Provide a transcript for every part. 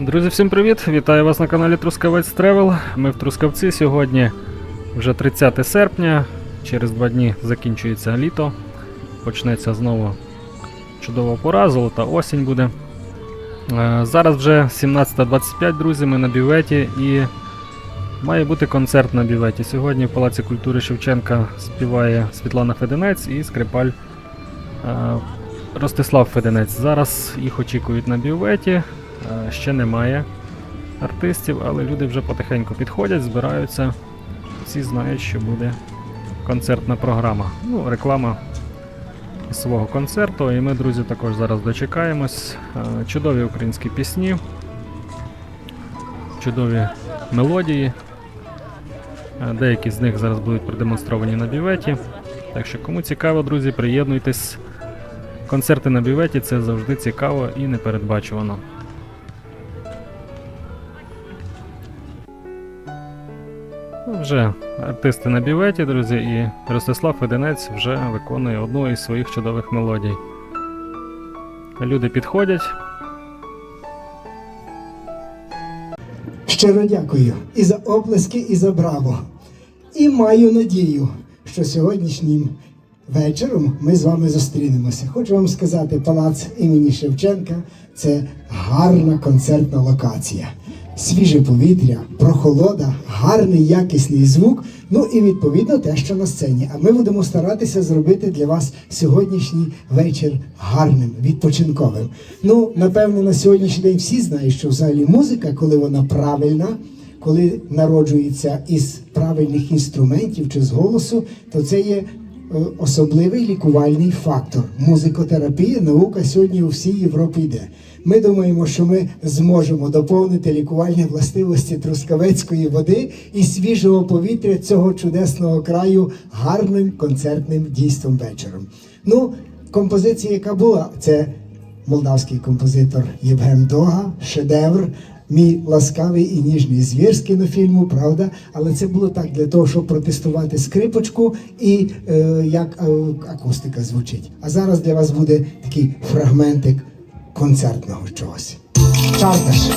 Друзі, всім привіт! Вітаю вас на каналі Трускавець Тревел. Ми в Трускавці сьогодні вже 30 серпня. Через два дні закінчується літо. Почнеться знову чудова пора, золота осінь буде. Е, Зараз вже 17.25, друзі, ми на бюветі і має бути концерт на бюветі. Сьогодні в Палаці культури Шевченка співає Світлана Феденець і скрипаль е, Ростислав Феденець. Зараз їх очікують на бюветі. Е, Ще немає артистів, але люди вже потихеньку підходять, збираються. Всі знають, що буде концертна програма. Ну, реклама свого концерту. І ми, друзі, також зараз дочекаємось. Е, Чудові українські пісні, чудові мелодії. Е, Деякі з них зараз будуть продемонстровані на бюветі. Так що, кому цікаво, друзі, приєднуйтесь. Концерти на бюветі це завжди цікаво і непередбачувано. Вже артисти на бюветі, друзі, і Ростислав Феденець вже виконує одну із своїх чудових мелодій. Люди підходять. Щиро дякую і за оплески, і за браво. І маю надію, що сьогоднішнім вечором ми з вами зустрінемося. Хочу вам сказати, палац імені Шевченка це гарна концертна локація. Свіже повітря, прохолода, гарний якісний звук. Ну і відповідно те, що на сцені. А ми будемо старатися зробити для вас сьогоднішній вечір гарним, відпочинковим. Ну, напевно, на сьогоднішній день всі знають, що взагалі музика, коли вона правильна, коли народжується із правильних інструментів чи з голосу, то це є особливий лікувальний фактор. Музикотерапія, наука сьогодні у всій Європі йде. Ми думаємо, що ми зможемо доповнити лікувальні властивості трускавецької води і свіжого повітря цього чудесного краю гарним концертним дійством вечором. Ну, композиція, яка була, це молдавський композитор Євген Дога, шедевр. Мій ласкавий і ніжний звір з кінофільму, правда, але це було так для того, щоб протестувати скрипочку і е, як е, акустика звучить. А зараз для вас буде такий фрагментик концертного чогось. Чарташ.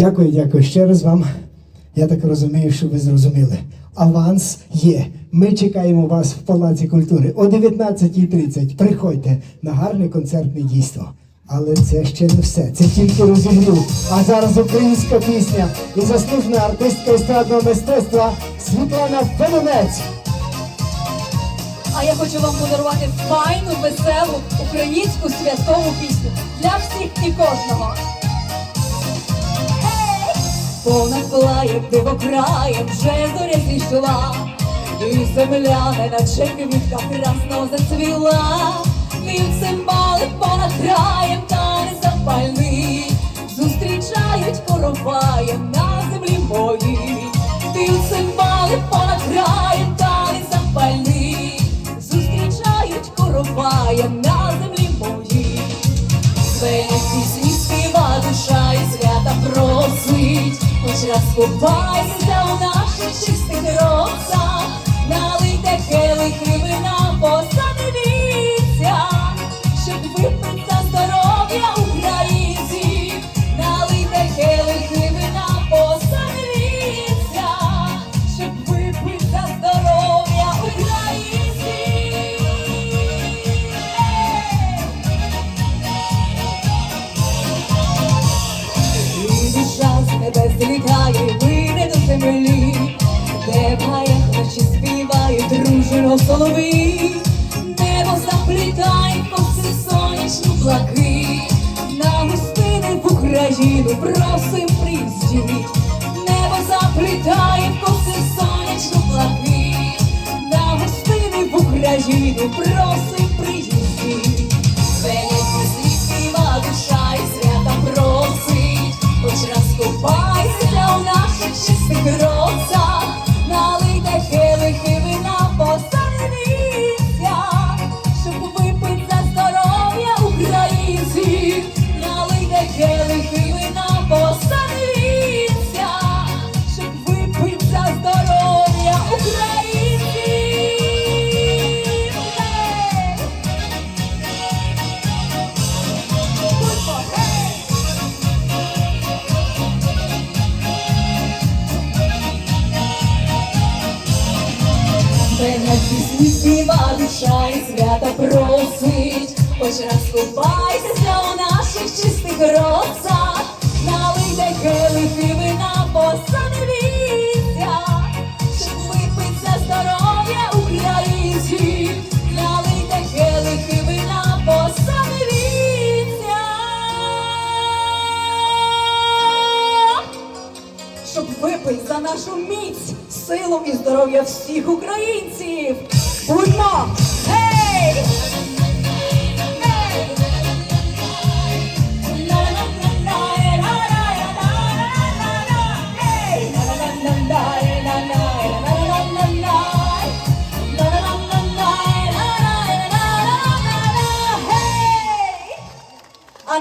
Дякую, дякую ще раз вам. Я так розумію, що ви зрозуміли. Аванс є. Ми чекаємо вас в Палаці культури о 19.30. Приходьте на гарне концертне дійство. Але це ще не все. Це тільки розігрів. А зараз українська пісня і заслужена артистка естрадного мистецтва Світлана Федонець. А я хочу вам подарувати файну, веселу українську святкову пісню для всіх і кожного. Понад плаєм, диво краєм, вже зоря зійшла, і земля, не наче квітка красно зацвіла, Б'ють цимбали понад краєм, та не запальний, зустрічають короваєм на землі моїй, Б'ють цимбали понад краєм, та не запальний, зустрічають короваєм на землі моїй. Звенять пісні співа душа і свята просить, хоч раз купайся у наших чистих росах, соловий, небо заплітай, повси сонячну плаки, на густини в Україну просим призділить, небо заплітай, повси сонячну плаки, на густини в Україну просим. Хоч раз купайтеся у наших чистих росах, налийте келихи вина, посадивіться, щоб випить за здоров'я українців, налийте келихи вина, посадивіться щоб випити за нашу міць, силу і здоров'я всіх українців. Будьмо!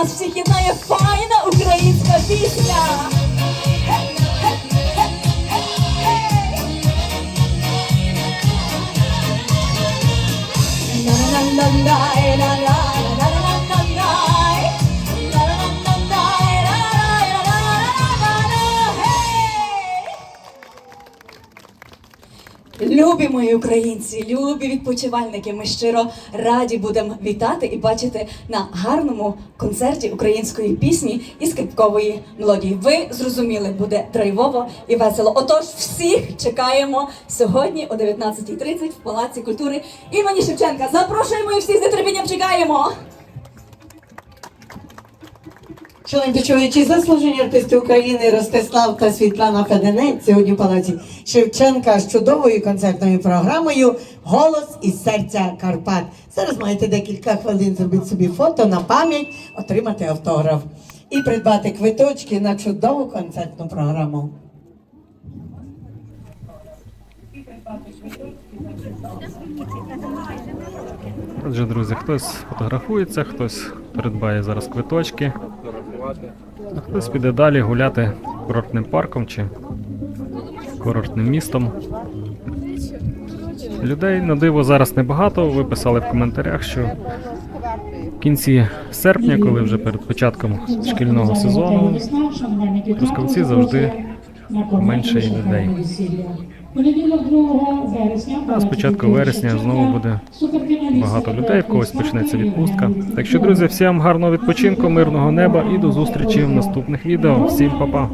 Нас всіх єднає файна українська пісня. Любі мої українці, любі відпочивальники, ми щиро раді будемо вітати і бачити на гарному концерті української пісні і скрипкової мелодії. Ви зрозуміли, буде драйвово і весело. Отож, всіх чекаємо сьогодні о 19.30 в Палаці культури імені Шевченка. Запрошуємо і всіх з нетерпінням чекаємо. Шановні чоловічі, заслужені артисти України Ростислав та Світлана Феденець сьогодні в палаці Шевченка з чудовою концертною програмою Голос із серця Карпат. Зараз маєте декілька хвилин зробити собі фото на пам'ять, отримати автограф і придбати квиточки на чудову концертну програму. Отже, друзі, хтось фотографується, хтось придбає зараз квиточки, а хтось піде далі гуляти курортним парком чи курортним містом. Людей на диво зараз небагато. Ви писали в коментарях, що В кінці серпня, коли вже перед початком шкільного сезону, в завжди менше людей. А з початку вересня знову буде багато людей, в когось почнеться відпустка. Так що, друзі, всім гарного відпочинку, мирного неба і до зустрічі в наступних відео. Всім па-па!